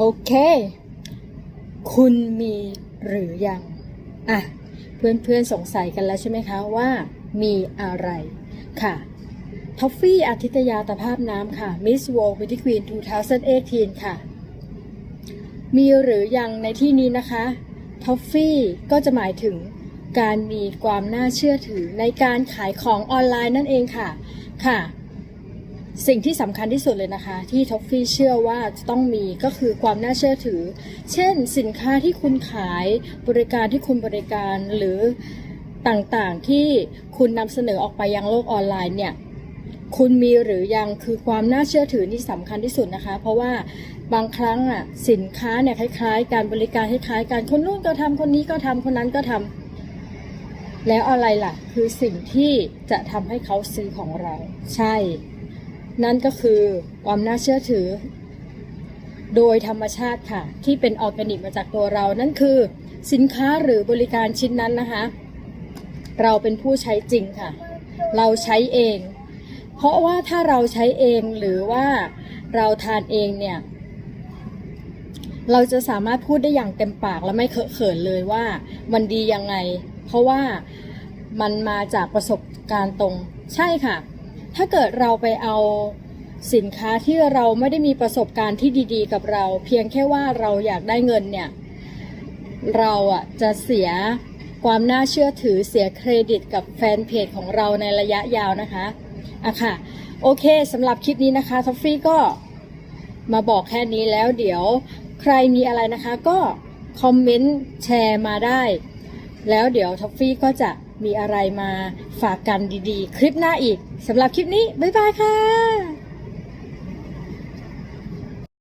โอเค คุณมีหรือยัง อะ เพื่อนๆสงสัยกันแล้วใช่ไหมคะว่ามีอะไรค่ะท็อฟฟี่อาทิตยาตภาพน้ำค่ะ Miss World Beauty Queen 2018 ค่ะ มีหรือยังในที่นี้นะคะท็อฟฟี่ก็จะหมายถึงการมีความน่าเชื่อถือในการขายของออนไลน์นั่นเองค่ะ ค่ะ สิ่งที่สำคัญที่สุดเลยนะคะ ที่ท็อฟฟี่เชื่อว่าจะต้องมีก็คือความน่าเชื่อถือ เช่น สินค้าที่คุณขายบริการที่คุณบริการหรือต่างๆที่คุณนำเสนอออกไปยังโลกออนไลน์เนี่ยคุณมีหรือยังคือความน่าเชื่อถือนี่สำคัญที่สุดนะคะ เพราะว่าบางครั้งอะสินค้าเนี่ยคล้ายๆ การบริการคล้ายๆกันคนนู้นก็ทำคนนี้ก็ทำคนนั้นก็ทำแล้วอะไรล่ะ คือสิ่งที่จะทำให้เขาซื้อของเรา ใช่ นั่นก็คือความน่าเชื่อถือ โดยธรรมชาติค่ะ ที่เป็นออร์แกนิกมาจากตัวเรา นั่นคือสินค้าหรือบริการชิ้นนั้นนะคะ เราเป็นผู้ใช้จริงค่ะ เราใช้เอง เพราะว่าถ้าเราใช้เองหรือว่าเราทานเองเนี่ย เราจะสามารถพูดได้อย่างเต็มปากและไม่เคอะเขินเลยว่ามันดียังไง เพราะว่ามันมาจากประสบการณ์ตรงใช่ค่ะ ถ้าเกิดเราไปเอาสินค้าที่เราไม่ได้มีประสบการณ์ที่ดีๆ กับเรา เพียงแค่ว่าเราอยากได้เงินเนี่ย เราอะจะเสียความน่าเชื่อถือเสียเครดิตกับแฟนเพจของเราในระยะยาวนะคะอะค่ะ โอเคสำหรับคลิปนี้นะคะท็อฟฟี่ก็มาบอกแค่นี้แล้วเดี๋ยวใครมีอะไรนะคะก็คอมเมนต์แชร์มาได้ แล้วเดี๋ยวท็อฟฟี่ก็จะ มีอะไรมาฝากกันดีๆ คลิปหน้าอีกสำหรับคลิปนี้ บ๊ายบายค่ะ